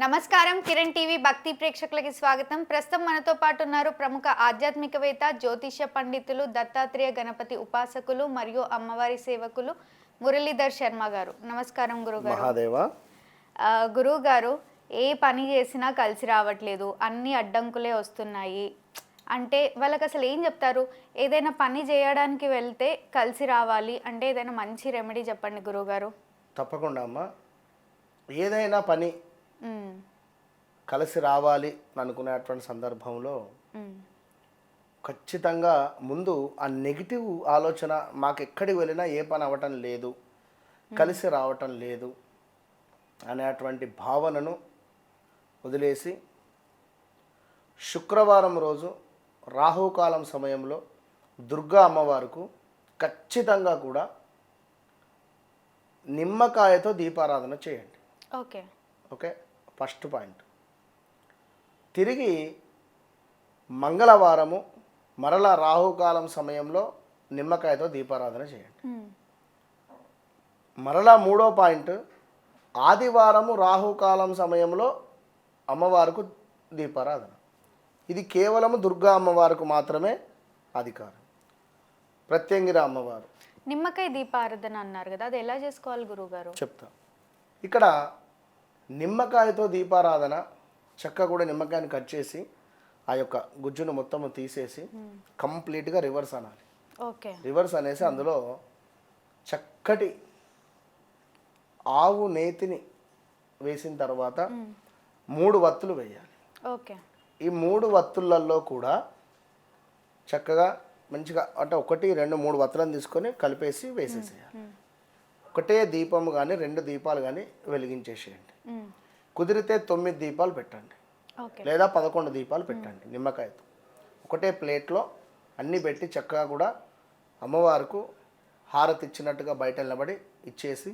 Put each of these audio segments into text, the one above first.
నమస్కారం. కిరణ్ టీవీ భక్తి ప్రేక్షకులకి స్వాగతం. ప్రస్తుతం మనతో పాటు ఉన్నారు ప్రముఖ ఆధ్యాత్మికవేత్త జ్యోతిష పండితులు దత్తాత్రేయ గణపతి ఉపాసకులు మరియు అమ్మవారి సేవకులు మురళీధర్ శర్మ గారు. నమస్కారం గురుగారు. గురువు గారు ఏ పని చేసినా కలిసి రావట్లేదు. అన్ని అడ్డంకులే వస్తున్నాయి. అంటే వాళ్ళకి అసలు ఏం చెప్తారు? ఏదైనా పని చేయడానికి వెళ్తే కలిసి రావాలి అంటే ఏదైనా మంచి రెమెడీ చెప్పండి గురువుగారు తప్పకుండా అమ్మ. ఏదైనా పని కలిసి రావాలి అని అనుకునేటువంటి సందర్భంలో ఖచ్చితంగా ముందు ఆ నెగిటివ్ ఆలోచన మాకు ఎక్కడికి వెళ్ళినా ఏ పని అవ్వటం లేదు కలిసి రావటం లేదు అనేటువంటి భావనను వదిలేసి శుక్రవారం రోజు రాహుకాలం సమయంలో దుర్గా అమ్మవారికి ఖచ్చితంగా కూడా నిమ్మకాయతో దీపారాధన చేయండి. ఓకే. ఓకే? First point. తిరిగి మంగళవారము మరల రాహుకాలం సమయంలో నిమ్మకాయతో దీపారాధన చేయండి. మరలా మూడో పాయింట్ ఆదివారము రాహుకాలం సమయంలో అమ్మవారికి దీపారాధన. ఇది కేవలము దుర్గా అమ్మవారికి మాత్రమే అధికారం. ప్రత్యంగిర అమ్మవారు. నిమ్మకాయ దీపారాధన అన్నారు కదా అది ఎలా చేసుకోవాలి గురువుగారు? చెప్తా. ఇక్కడ నిమ్మకాయతో దీపారాధన చక్క కూడా నిమ్మకాయని కట్ చేసి ఆ యొక్క గుజ్జును మొత్తము తీసేసి కంప్లీట్గా రివర్స్ అనాలి. ఓకే. రివర్స్ అనేసి అందులో చక్కటి ఆవు నేతిని వేసిన తర్వాత మూడు వత్తులు వేయాలి. ఓకే. ఈ మూడు వత్తులలో కూడా చక్కగా మంచిగా అంటే ఒకటి రెండు మూడు వత్తులను తీసుకొని కలిపేసి వేసేసేయాలి. ఒకటే దీపము కానీ రెండు దీపాలు కానీ వెలిగించేసేయండి. కుదిరితే తొమ్మిది దీపాలు పెట్టండి. లేదా పదకొండు దీపాలు పెట్టండి నిమ్మకాయతో. ఒకటే ప్లేట్లో అన్నీ పెట్టి చక్కగా కూడా అమ్మవారికి హారతి ఇచ్చినట్టుగా బయట నిలబడి ఇచ్చేసి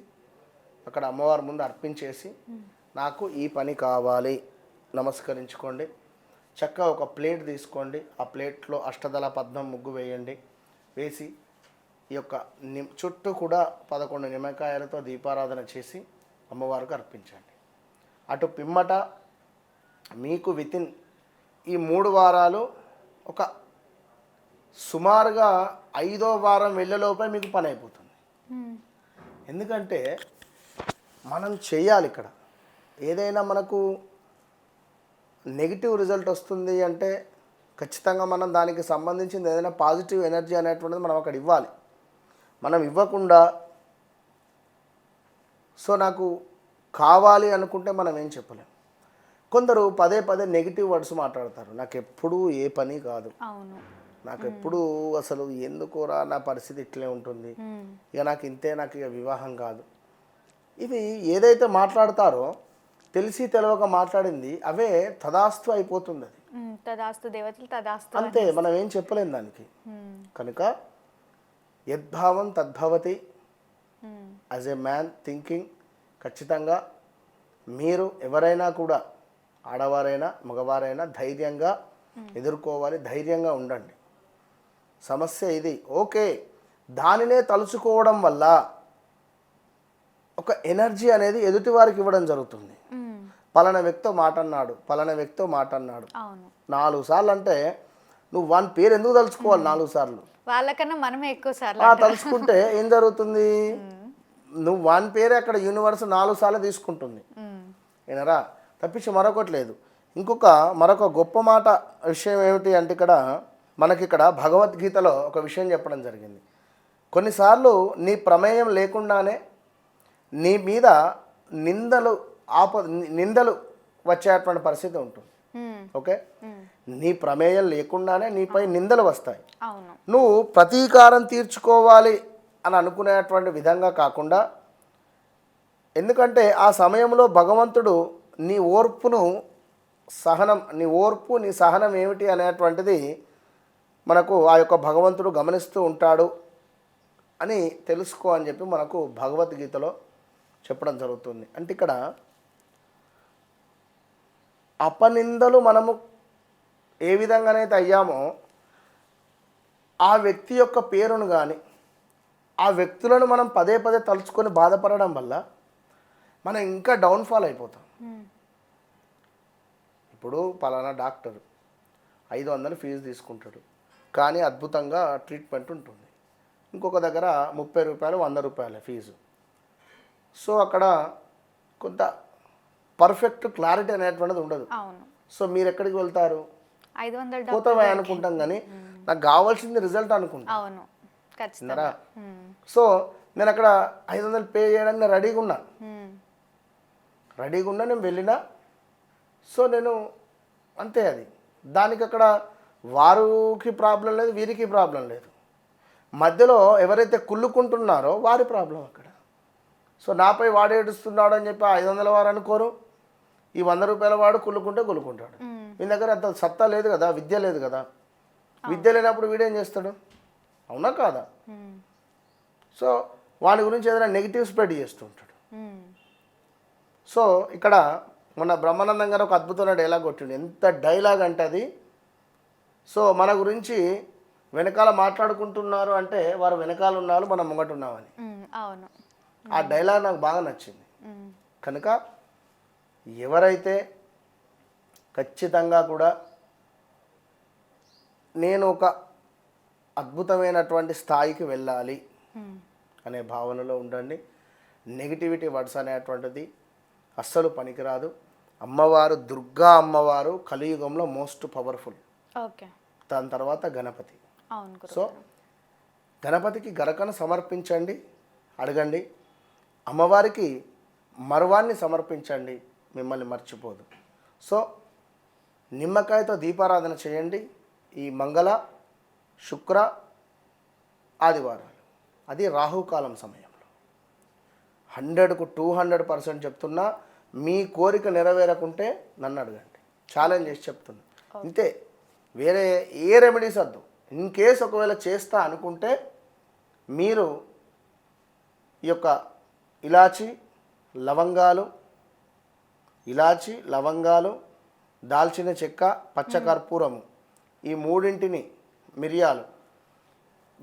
అక్కడ అమ్మవారి ముందు అర్పించేసి నాకు ఈ పని కావాలి నమస్కరించుకోండి. చక్కగా ఒక ప్లేట్ తీసుకోండి. ఆ ప్లేట్లో అష్టదళ పద్మం ముగ్గు వేయండి. వేసి ఈ యొక్క ని చుట్టూ కూడా పదకొండు నిమ్మకాయలతో దీపారాధన చేసి అమ్మవారికి అర్పించండి. అటు పిమ్మట మీకు వితిన్ ఈ మూడు వారాలు ఒక సుమారుగా ఐదో వారం వెళ్ళలోపే మీకు పని అయిపోతుంది. ఎందుకంటే మనం చేయాలి ఇక్కడ. ఏదైనా మనకు నెగిటివ్ రిజల్ట్ వస్తుంది అంటే ఖచ్చితంగా మనం దానికి సంబంధించింది ఏదైనా పాజిటివ్ ఎనర్జీ అనేటువంటిది మనం అక్కడ ఇవ్వాలి. మనం ఇవ్వకుండా సో నాకు కావాలి అనుకుంటే మనం ఏం చెప్పలేం. కొందరు పదే పదే నెగిటివ్ వర్డ్స్ మాట్లాడతారు. నాకు ఎప్పుడూ ఏ పని కాదు. నాకు ఎప్పుడు అసలు ఎందుకోరా నా పరిస్థితి ఇట్లే ఉంటుంది. ఇక నాకు ఇంతే నాకు ఇక వివాహం కాదు. ఇది ఏదైతే మాట్లాడతారో తెలిసి తెలవక మాట్లాడింది అవే తదాస్తు అయిపోతుంది అది. ఉమ్, తదాస్తు దేవతలు తదాస్తు అంతే మనం ఏం చెప్పలేం దానికి. కనుక యద్భావం తద్భవతి. యాజ్ ఏ మ్యాన్ థింకింగ్ ఖచ్చితంగా మీరు ఎవరైనా కూడా ఆడవారైనా మగవారైనా ధైర్యంగా ఎదుర్కోవాలి ధైర్యంగా ఉండండి. సమస్య ఇది. ఓకే. దానినే తలుచుకోవడం వల్ల ఒక ఎనర్జీ అనేది ఎదుటి వారికి ఇవ్వడం జరుగుతుంది. ఉమ్, పలానా వ్యక్తితో మాట అన్నాడు పలానా వ్యక్తితో మాట అన్నాడు నాలుగు సార్లు అంటే నువ్వు వాని పేరు ఎందుకు తలుచుకోవాలి నాలుగు సార్లు? వాళ్ళకన్నా మనమే ఎక్కువ సార్లు తలుచుకుంటే ఏం జరుగుతుంది? నువ్వు వాని పేరే అక్కడ యూనివర్స్ నాలుగు సార్లు తీసుకుంటుంది. ఏనరా తప్పించి మరొకటి లేదు. ఇంకొక మరొక గొప్ప మాట విషయం ఏమిటి అంటే ఇక్కడ మనకి ఇక్కడ భగవద్గీతలో ఒక విషయం చెప్పడం జరిగింది. కొన్నిసార్లు నీ ప్రమేయం లేకుండానే నీ మీద నిందలు ఆప నిందలు వచ్చేటువంటి పరిస్థితి ఉంటుంది. ఓకే? ఉమ్, నీ ప్రమేయం లేకుండానే నీపై నిందలు వస్తాయి. నువ్వు ప్రతీకారం తీర్చుకోవాలి అని అనుకునేటువంటి విధంగా కాకుండా ఎందుకంటే ఆ సమయంలో భగవంతుడు నీ ఓర్పును సహనం నీ ఓర్పు నీ సహనం ఏమిటి అనేటువంటిది మనకు ఆ యొక్క భగవంతుడు గమనిస్తూ ఉంటాడు అని తెలుసుకో అని చెప్పి మనకు భగవద్గీతలో చెప్పడం జరుగుతుంది. అంటే ఇక్కడ అపనిందలు మనము ఏ విధంగానైతే అయ్యామో ఆ వ్యక్తి యొక్క పేరును కానీ ఆ వ్యక్తులను మనం పదే పదే తలుచుకొని బాధపడడం వల్ల మనం ఇంకా డౌన్ఫాల్ అయిపోతాం. ఇప్పుడు పలానా డాక్టర్ ఐదు వందలు ఫీజు తీసుకుంటాడు. కానీ అద్భుతంగా ట్రీట్మెంట్ ఉంటుంది. ఇంకొక దగ్గర ముప్పై రూపాయలు వంద రూపాయల ఫీజు. సో అక్కడ కొంత పర్ఫెక్ట్ క్లారిటీ అనేటువంటిది ఉండదు. అవును. సో మీరు ఎక్కడికి వెళ్తారు? ఐదు వందల పోతామే అనుకుంటాం కానీ నాకు కావాల్సింది రిజల్ట్ అనుకుంటా. అవును ఖచ్చితంగా. విన్నారా? ఉమ్, సో నేను అక్కడ ఐదు వందలు పే చేయడానికి నేను రెడీగా ఉన్నా. రెడీగా ఉన్నా నేను వెళ్ళినా. సో నేను అంతే అది. దానికి అక్కడ వారికి ప్రాబ్లం లేదు వీరికి ప్రాబ్లం లేదు. మధ్యలో ఎవరైతే కుళ్ళుకుంటున్నారో వారి ప్రాబ్లం అక్కడ. సో నాపై వాడు ఏడుస్తున్నాడు అని చెప్పి ఐదు వందల వారు అనుకోరు. ఈ వంద రూపాయల వాడు కుళ్ళుకుంటే ఉమ్, మీ దగ్గర అంత సత్తా లేదు కదా విద్య లేదు కదా. విద్య లేనప్పుడు వీడేం చేస్తాడు? అవునా కాదా? సో వాని గురించి ఏదైనా నెగిటివ్ స్ప్రెడ్ చేస్తుంటాడు ఉమ్, సో ఇక్కడ మన బ్రహ్మానందం గారు ఒక అద్భుతమైన డైలాగ్ కొట్టిండు. ఎంత డైలాగ్ అంటే అది? సో మన గురించి వెనకాల మాట్లాడుకుంటున్నారు అంటే వారు వెనకాల ఉన్నారు మనం ముంగట ఉన్నామని. ఆ డైలాగ్ నాకు బాగా నచ్చింది. కనుక ఎవరైతే ఖచ్చితంగా కూడా నేను ఒక అద్భుతమైనటువంటి స్థాయికి వెళ్ళాలి అనే భావనలో ఉండండి. నెగిటివిటీ వర్డ్స్ అనేటువంటిది అస్సలు పనికిరాదు. అమ్మవారు దుర్గా అమ్మవారు కలియుగంలో మోస్ట్ పవర్ఫుల్. ఓకే. దాని తర్వాత గణపతి. సో గణపతికి గరకను సమర్పించండి అడగండి. అమ్మవారికి మరువాన్ని సమర్పించండి. మిమ్మల్ని మర్చిపోదు. సో నిమ్మకాయతో దీపారాధన చేయండి. ఈ మంగళ శుక్ర ఆదివారాలు. అది రాహుకాలం సమయంలో. హండ్రెడ్కు టూ హండ్రెడ్ పర్సెంట్ చెప్తున్నా మీ కోరిక నెరవేరకుంటే నన్ను అడగండి. ఛాలెంజ్ చేసి చెప్తున్నా. అంతే వేరే ఏ రెమెడీస్ వద్దు. ఇన్ కేస్ ఒకవేళ చేస్తా అనుకుంటే మీరు ఈ యొక్క ఇలాచి లవంగాలు ఇలాచి లవంగాలు దాల్చిన చెక్క పచ్చకర్పూరము ఈ మూడింటిని మిరియాలు.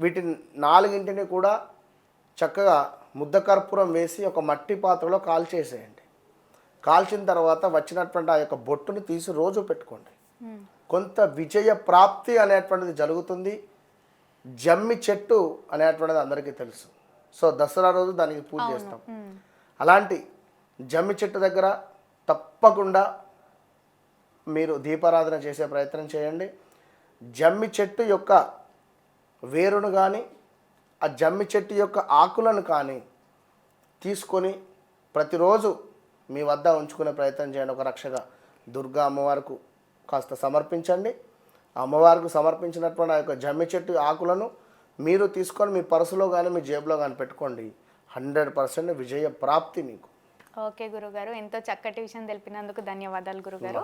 వీటి నాలుగింటిని కూడా చక్కగా ముద్ద కర్పూరం వేసి ఒక మట్టి పాత్రలో కాల్చేసేయండి. కాల్చిన తర్వాత వచ్చినటువంటి ఆ యొక్క బొట్టుని తీసి రోజు పెట్టుకోండి. కొంత విజయ ప్రాప్తి అనేటువంటిది జరుగుతుంది. జమ్మి చెట్టు అనేటువంటిది అందరికీ తెలుసు. సో దసరా రోజు దానికి పూజ చేస్తాం. అలాంటి జమ్మి చెట్టు దగ్గర తప్పకుండా మీరు దీపారాధన చేసే ప్రయత్నం చేయండి. జమ్మి చెట్టు యొక్క వేరును కానీ ఆ జమ్మి చెట్టు యొక్క ఆకులను కానీ తీసుకొని ప్రతిరోజు మీ వద్ద ఉంచుకునే ప్రయత్నం చేయండి. ఒక రక్షగా దుర్గా అమ్మవారికి కాస్త సమర్పించండి. ఆ అమ్మవారికి సమర్పించినటువంటి ఆ యొక్క జమ్మి చెట్టు ఆకులను మీరు తీసుకొని మీ పర్సులో కానీ మీ జేబులో కానీ పెట్టుకోండి. హండ్రెడ్ పర్సెంట్ విజయ ప్రాప్తి మీకు. ఓకే గురుగారు ఎంతో చక్కటి విషయం తెలిపినందుకు ధన్యవాదాలు గురుగారు.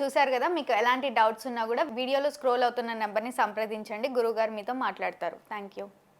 చూశారు కదా మీకు ఎలాంటి డౌట్స్ ఉన్నా కూడా వీడియోలో స్క్రోల్ అవుతున్న నెంబర్ని సంప్రదించండి. గురుగారు మీతో మాట్లాడతారు. Thank you